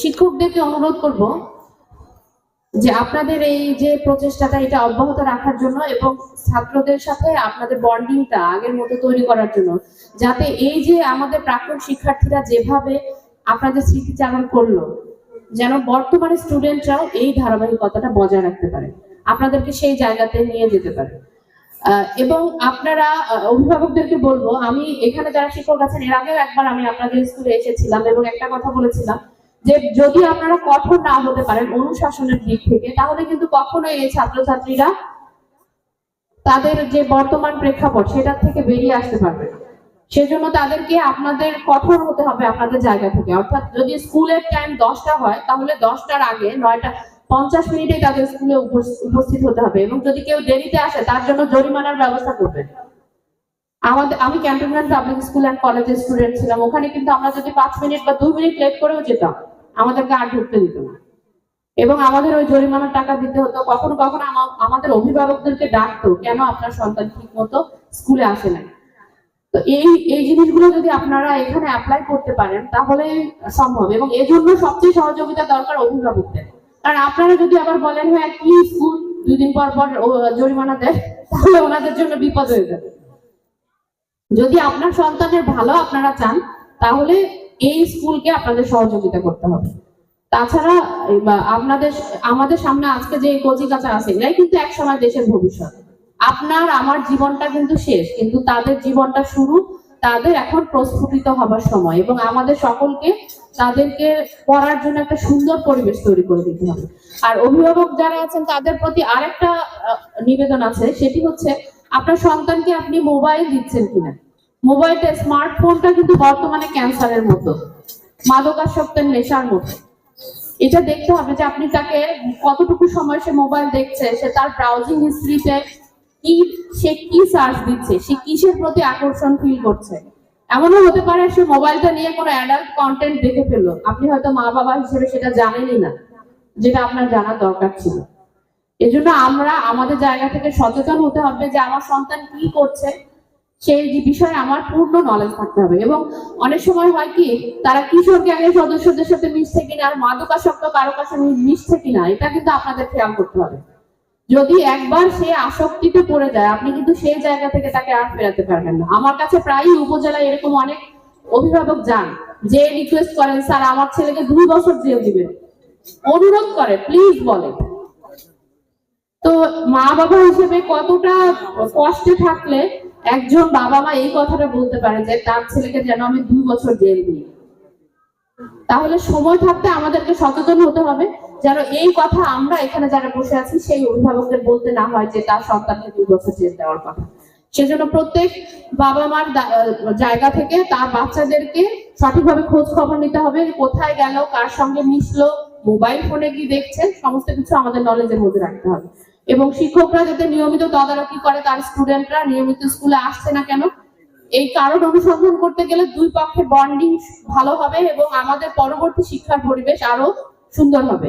শিক্ষকদেরকে অনুরোধ করব যে আপনাদের এই যে প্রচেষ্টাটা, এটা অব্যাহত রাখার জন্য এবং ছাত্রদের সাথে আপনাদের বন্ডিংটা আগের মতো তৈরি করার জন্য, যাতে এই যে আমাদের প্রাক্তন শিক্ষার্থীরা যেভাবে আপনাদের স্মৃতিচারণ করল, যেন বর্তমানে স্টুডেন্টরাও এই ধারাবাহিকতাটা বজায় রাখতে পারে। আপনাদেরকে সেই জায়গাতে নিয়ে যেতে পারে। এবং আপনারা অভিভাবকদেরকে বলব, আমি এখানে যারা শিক্ষক আছেন, এর আগেও একবার আমি আপনাদের স্কুলে এসেছিলাম এবং একটা কথা বলেছিলাম যে যদি আপনারা কঠোর না হতে পারেন অনুশাসনের দিক থেকে, তাহলে কিন্তু কখনোই এই ছাত্রছাত্রীরা তাদের যে বর্তমান প্রেক্ষাপট, সেটার থেকে বেরিয়ে আসতে পারবে সেজন্য তাদেরকে আপনাদের কঠোর হতে হবে আপনাদের জায়গা থেকে। অর্থাৎ যদি স্কুলের টাইম দশটা হয়, তাহলে দশটার আগে নয়টা, পঞ্চাশ মিনিটে তাদের স্কুলে উপস- উপস্থিত হতে হবে এবং যদি কেউ দেরিতে আসে, তার জন্য জরিমানার ব্যবস্থা করবেন। আমাদের, আমি ক্যান্টনমেন্ট পাবলিক স্কুল অ্যান্ড কলেজের স্টুডেন্ট ছিলাম। ওখানে কিন্তু আমরা যদি পাঁচ মিনিট বা দুই মিনিট লেট করেও যেতাম আমাদেরকে আর ঢুকতে দিত না। এবং আমাদের ওই জরিমানার টাকা দিতে হতো। কখনো কখনো আমাদের অভিভাবকদেরকে ডাকতো, কেন আপনার সন্তান ঠিক মতো স্কুলে আসে না তো এই এই জিনিসগুলো যদি আপনারা এখানে অ্যাপ্লাই করতে পারেন, তাহলে সম্ভব। এবং এজন্য সবচেয়ে সহযোগিতা দরকার অভিভাবকদের। কারণ আপনারা যদি আবার বলেন হ্যাঁ কি স্কুল? দুই দিন পর পর জরিমানা দেয়, তাহলে ওনাদের জন্য বিপদ হয়ে যাবে। যদি আপনার সন্তানের ভালো আপনারা চান, তাহলে এই স্কুলকে আপনাদের সহযোগিতা করতে হবে। তাছাড়া আপনাদের, আমাদের সামনে আজকে যে কচিকাচা আছে, এরাই কিন্তু একসময় দেশের ভবিষ্যৎ। আপনার, আমার জীবনটা কিন্তু শেষ, কিন্তু তাদের জীবনটা শুরু, তাদের এখন প্রস্ফুটিত হবার সময় এবং আমাদের সকলকে তাদেরকে পড়ার জন্য একটা সুন্দর পরিবেশ তৈরি করে দিতে হবে। আর অভিভাবক যারা আছেন, তাদের প্রতি আরেকটা নিবেদন আছে, সেটি হচ্ছে, আপনার সন্তানকে আপনি মোবাইল দিচ্ছেন কিনা? মোবাইলটা, স্মার্টফোনটা কিন্তু বর্তমানে ক্যান্সারের মতো। মাদকাসক্তের নেশার মতো। এটা দেখতে হবে যে আপনি তাকে কতটুকু সময় সে মোবাইল দেখছে, সে তার ব্রাউজিং হিস্ট্রিতে কি, সে কি সার্চ দিচ্ছে, সে কিসের প্রতি আকর্ষণ ফিল করছে? এমনও হতে পারে সে মোবাইলটা নিয়ে কোনো অ্যাডাল্ট কন্টেন্ট দেখে ফেলল। আপনি হয়তো মা বাবা হিসেবে সেটা জানেনই না, যেটা আপনার জানার দরকার ছিল। এজন্য আমরা আমাদের জায়গা থেকে সচেতন হতে হবে যে আমার সন্তান কি করছে সেই বিষয়ে আমার পূর্ণ নলেজ থাকতে হবে। এবং অনেক সময় হয় কি, তারা কিশোর গ্যাংয়ের সদস্যদের সাথে মিশছে কিনা, আর মাদকাসক্ত কারও কাছে মিশছে কিনা, এটা কিন্তু আপনাদের খেয়াল করতে হবে। যদি একবার সে আসক্তিতে পড়ে যায়, আপনি কিন্তু সেই জায়গা থেকে তাকে আর ফেরাতে পারবেন না। আমার কাছে প্রায়ই উপজেলায় এরকম অনেক অভিভাবক যান, যে রিকোয়েস্ট করেন, স্যার, আমার ছেলেকে দুই বছর জেল দিবেন। অনুরোধ করে, প্লিজ বলে তো মা বাবা হিসেবে কতটা কষ্টে থাকলে একজন বাবা মা এই কথাটা বলতে পারে যে তার ছেলেকে যেন আমি দুই বছর জেল দিই। তাহলে সময় থাকতে আমাদেরকে সচেতন হতে হবে যেন এই কথা আমরা এখানে যারা বসে আছি, সেই অভিভাবকদের বলতে না হয় যে তার সন্তানকে দুই বছর জেল দেওয়ার কথা। সেজন্য প্রত্যেক বাবা মার জায়গা থেকে তার বাচ্চাদেরকে সঠিকভাবে খোঁজ খবর নিতে হবে, কোথায় গেল, কার সঙ্গে মিশলো মোবাইল ফোনে কি দেখছে সমস্ত কিছু আমাদের নলেজের মধ্যে রাখতে হবে। এবং শিক্ষকরা যাতে নিয়মিত তদারকি করে, তার স্টুডেন্টরা নিয়মিত স্কুলে আসছে না কেন? এই কারণ অনুসন্ধান করতে গেলে দুই পক্ষের বন্ডিং ভালো হবে এবং আমাদের পরবর্তী শিক্ষার পরিবেশ আরও সুন্দর হবে।